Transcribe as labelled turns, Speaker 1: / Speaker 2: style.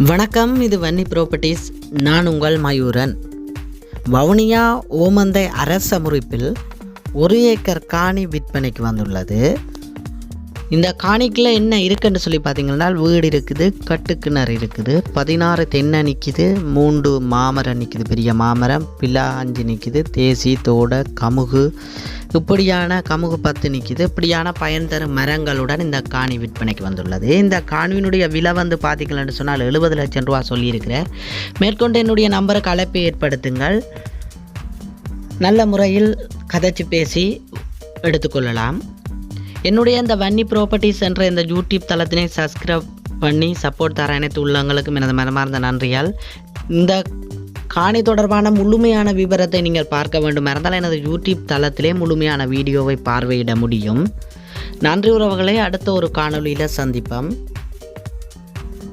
Speaker 1: வணக்கம் இது வன்னி ப்ராப்பர்ட்டிஸ் நான் உங்கள் மயூரன். வவுனியா ஓமந்தை அரச முறிப்பில் ஒரு ஏக்கர் காணி விற்பனைக்கு வந்துள்ளது. இந்த காணிக்கில் என்ன இருக்குன்னு சொல்லி பார்த்தீங்கன்னா வீடு இருக்குது கட்டுக்கிணறு இருக்குது பதினாறு தென்னை நிற்கிது மூன்று மாமரம் நிற்கிது பெரிய மாமரம் பிலா அஞ்சு நிற்கிது தேசி தோட கமுகு இப்படியான கமுகு பத்து நிற்கிது இப்படியான பயன் தரும் மரங்களுடன் இந்த காணி விற்பனைக்கு வந்துள்ளது. இந்த காணியினுடைய விலை வந்து பார்த்தீங்கன்னு சொன்னால் எழுபது லட்சம் ரூபா சொல்லியிருக்கிறேன் மேற்கொண்டு என்னுடைய நம்பருக்கு அழைப்பு ஏற்படுத்துங்கள். நல்ல முறையில் கதைச்சு பேசி எடுத்துக்கொள்ளலாம். என்னுடைய இந்த வன்னி ப்ராப்பர்ட்டிஸ் என்ற இந்த யூடியூப் தளத்தினை சப்ஸ்கிரைப் பண்ணி சப்போர்ட் தர அனைத்து உள்ளவங்களுக்கும் எனது மனமார்ந்த நன்றியால் இந்த காணி தொடர்பான முழுமையான விவரத்தை நீங்கள் பார்க்க வேண்டும். இருந்தால் எனது யூடியூப் தளத்திலே முழுமையான வீடியோவை பார்வையிட முடியும். நன்றி உறவுகளை அடுத்த ஒரு காணொலியில் சந்திப்போம்.